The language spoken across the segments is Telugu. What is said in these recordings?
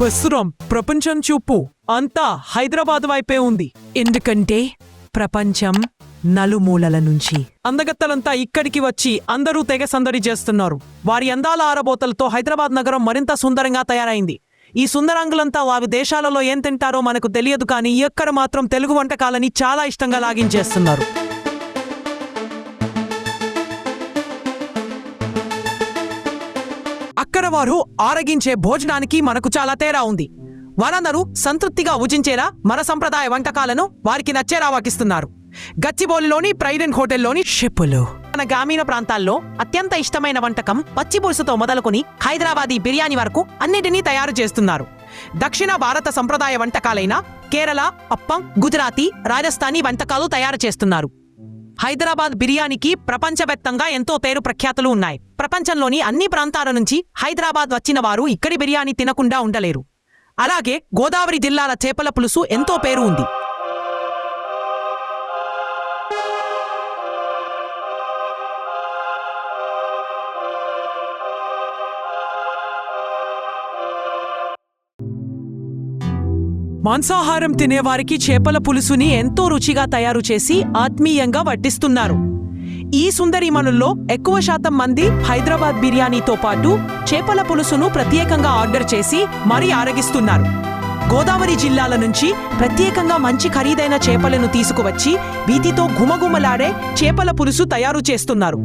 ప్రస్తుతం ప్రపంచం చూపు అంతా హైదరాబాద్ వైపే ఉంది. ఎందుకంటే ప్రపంచం నలుమూలల నుంచి అందగత్తలంతా ఇక్కడికి వచ్చి అందరూ తెగ సందడి చేస్తున్నారు. వారి అందాల ఆరబోతలతో హైదరాబాద్ నగరం మరింత సుందరంగా తయారైంది. ఈ సుందరాంగులంతా వారి దేశాలలో ఏం తింటారో మనకు తెలియదు కానీ ఎక్కడ మాత్రం తెలుగు వంటకాలని చాలా ఇష్టంగా లాగించేస్తున్నారు. ఆడవారు వారు ఆరగించే భోజనానికి మనకు చాలా తేడా ఉంది. వారందరూ సంతృప్తిగా ఉజించేలా మన సంప్రదాయ వంటకాలను వారికి నచ్చేలా వాకిస్తున్నారు గచ్చిబౌలిలోని ప్రైడెంట్ హోటల్లోని షిప్పులు మన గ్రామీణ ప్రాంతాల్లో అత్యంత ఇష్టమైన వంటకం పచ్చిపులుసుతో మొదలుకొని హైదరాబాదీ బిర్యానీ వరకు అన్నిటినీ తయారు చేస్తున్నారు. దక్షిణ భారత సంప్రదాయ వంటకాలైన కేరళ అప్పం గుజరాతీ రాజస్థానీ వంటకాలు తయారు చేస్తున్నారు. హైదరాబాద్ బిర్యానీకి ప్రపంచవ్యాప్తంగా ఎంతో పేరు ప్రఖ్యాతులు ఉన్నాయి. ప్రపంచంలోని అన్ని ప్రాంతాల నుంచి హైదరాబాద్ వచ్చిన వారు ఇక్కడి బిర్యానీ తినకుండా ఉండలేరు. అలాగే గోదావరి జిల్లాల చేపల పులుసు ఎంతో పేరు ఉంది. మాంసాహారం తినేవారికి చేపల పులుసుని ఎంతో రుచిగా తయారు చేసి ఆత్మీయంగా వడ్డిస్తున్నారు. ఈ సుందరిమణుల్లో ఎక్కువ శాతం మంది హైదరాబాద్ బిర్యానీతో పాటు చేపల పులుసును ప్రత్యేకంగా ఆర్డర్ చేసి మరీ ఆరగిస్తున్నారు. గోదావరి జిల్లాల నుంచి ప్రత్యేకంగా మంచి ఖరీదైన చేపలను తీసుకువచ్చి వీటితో గుమగుమలాడే చేపల పులుసు తయారు చేస్తున్నారు.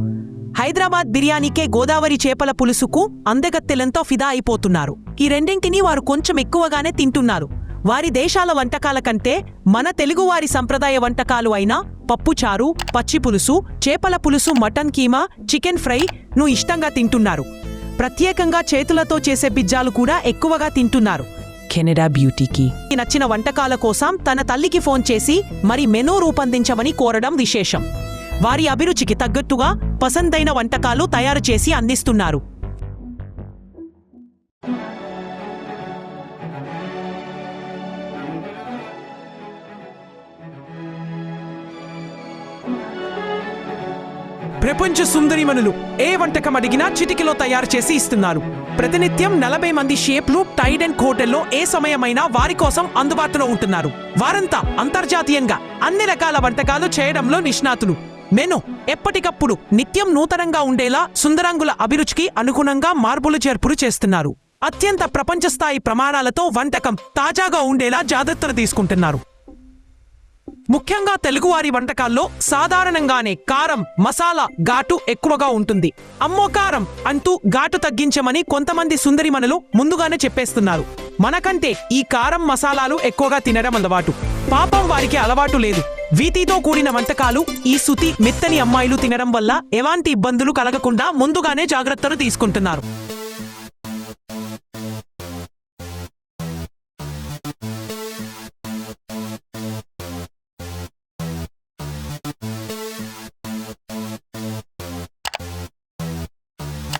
హైదరాబాద్ బిర్యానీకే గోదావరి చేపల పులుసుకు అందగత్తెలంతో ఫిదా అయిపోతున్నారు. ఈ రెండింటినీ వారు కొంచెం ఎక్కువగానే తింటున్నారు. వారి దేశాల వంటకాల కంటే మన తెలుగువారి సంప్రదాయ వంటకాలు అయిన పప్పుచారు పచ్చి పులుసు చేపల పులుసు మటన్ కీమా చికెన్ ఫ్రై ను ఇష్టంగా తింటున్నారు. ప్రత్యేకంగా చేతులతో చేసే పిజ్జాలు కూడా ఎక్కువగా తింటున్నారు. కెనడా బ్యూటీకి. నచ్చిన వంటకాల కోసం తన తల్లికి ఫోన్ చేసి మరి మెనూ రూపొందించమని కోరడం విశేషం. వారి అభిరుచికి తగ్గట్టుగా పసందైన వంటకాలు తయారు చేసి అందిస్తున్నారు. ప్రపంచ సుందరిమణులు ఏ వంటకం అడిగినా చిటికిలో తయారు చేసి ఇస్తున్నారు. ప్రతినిత్యం నలభై మంది షేప్లు టైడ్ అండ్ హోటల్లో ఏ సమయమైనా వారి కోసం అందుబాటులో ఉంటున్నారు. వారంతా అంతర్జాతీయంగా అన్ని రకాల వంటకాలు చేయడంలో నిష్ణాతులు. మెను ఎప్పటికప్పుడు నిత్యం నూతనంగా ఉండేలా సుందరాంగుల అభిరుచికి అనుగుణంగా మార్పులు చేర్పులు చేస్తున్నారు. అత్యంత ప్రపంచ స్థాయి ప్రమాణాలతో వంటకం తాజాగా ఉండేలా జాగ్రత్తలు తీసుకుంటున్నారు. ముఖ్యంగా తెలుగువారి వంటకాల్లో సాధారణంగానే కారం మసాలా ఘాటు ఎక్కువగా ఉంటుంది. అమ్మో కారం అంటూ ఘాటు తగ్గించమని కొంతమంది సుందరిమణులు ముందుగానే చెప్పేస్తున్నారు. మనకంటే ఈ కారం మసాలాలు ఎక్కువగా తినడం అలవాటు. పాపం వారికి అలవాటు లేదు. వీటితో కూడిన వంటకాలు ఈ సుతి మెత్తని అమ్మాయిలు తినడం వల్ల ఎలాంటి ఇబ్బందులు కలగకుండా ముందుగానే జాగ్రత్తలు తీసుకుంటున్నారు.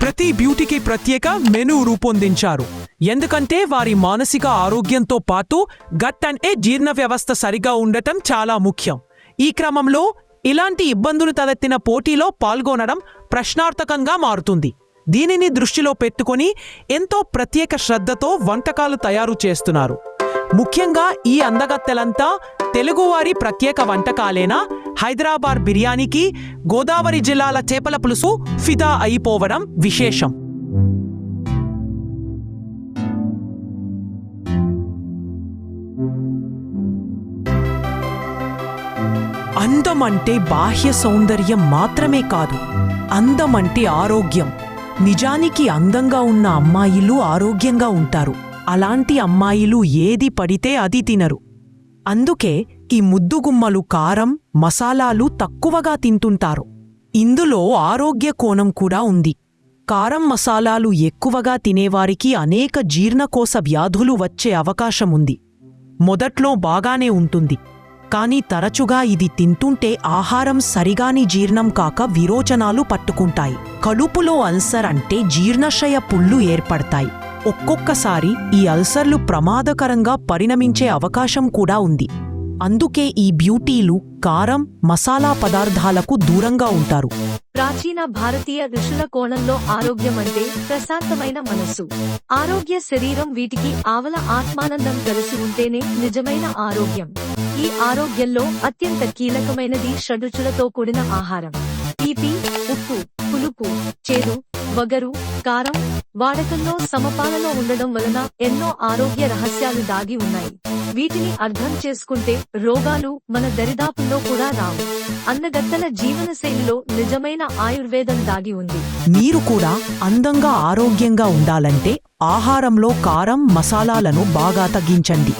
ప్రతి బ్యూటీకి ప్రత్యేక మెనూ రూపొందించారు. ఎందుకంటే వారి మానసిక ఆరోగ్యంతో పాటు గట్ అంటే జీర్ణ వ్యవస్థ సరిగా ఉండటం చాలా ముఖ్యం. ఈ క్రమంలో ఇలాంటి ఇబ్బందులు తలెత్తిన పోటీలో పాల్గొనడం ప్రశ్నార్థకంగా మారుతుంది. దీనిని దృష్టిలో పెట్టుకొని ఎంతో ప్రత్యేక శ్రద్ధతో వంటకాలు తయారు చేస్తున్నారు. ముఖ్యంగా ఈ అందగత్తెలంతా తెలుగువారి ప్రత్యేక వంటకాలేనా? హైదరాబాద్ బిర్యానీకి గోదావరి జిల్లాల చేపల పులుసు ఫిదా అయిపోవడం విశేషం. అందం అంటే బాహ్య సౌందర్యం మాత్రమే కాదు అందం అంటే ఆరోగ్యం. నిజానికి అందంగా ఉన్న అమ్మాయిలు ఆరోగ్యంగా ఉంటారు. అలాంటి అమ్మాయిలు ఏది పడితే అది తినరు. అందుకే ఈ ముద్దుగుమ్మలు కారం మసాలాలు తక్కువగా తింటుంటారు. ఇందులో ఆరోగ్య కోణం కూడా ఉంది. కారం మసాలాలు ఎక్కువగా తినేవారికి అనేక జీర్ణకోశ వ్యాధులు వచ్చే అవకాశముంది మొదట్లో బాగానే ఉంటుంది. కానీ తరచుగా ఇది తింటుంటే ఆహారం సరిగాని జీర్ణం కాక విరోచనాలు పట్టుకుంటాయి. కడుపులో అల్సర్ అంటే జీర్ణశయ పుళ్ళు ఏర్పడతాయి. ఒక్కొక్కసారి ఈ అల్సర్లు ప్రమాదకరంగా పరిణమించే అవకాశం కూడా ఉంది. అందుకే ఈ బ్యూటీలు కారం మసాలా పదార్థాలకు దూరంగా ఉంటారు. ప్రాచీన భారతీయ ఋషుల కోణంలో ఆరోగ్యం అంటే ప్రశాంతమైన మనస్సు. ఆరోగ్య శరీరం వీటికి ఆవల ఆత్మానందం కలిసి ఉంటేనే నిజమైన ఆరోగ్యం. ఈ ఆరోగ్యంలో అత్యంత కీలకమైనది షడ్రుచులతో కూడిన ఆహారం. తీపి ఉప్పు పులుపు చేదు వగరు కారం వాడకంలో సమపాలలో ఉండడం వలన ఎన్నో ఆరోగ్య రహస్యాలు దాగి ఉన్నాయి. వీటిని అర్థం చేసుకుంటే రోగాలు మన దరిదాపుల్లో కూడా రావు. అందగత్తల జీవనశైలిలో నిజమైన ఆయుర్వేదం దాగి ఉంది. మీరు కూడా అందంగా ఆరోగ్యంగా ఉండాలంటే ఆహారంలో కారం మసాలాలను బాగా తగ్గించండి.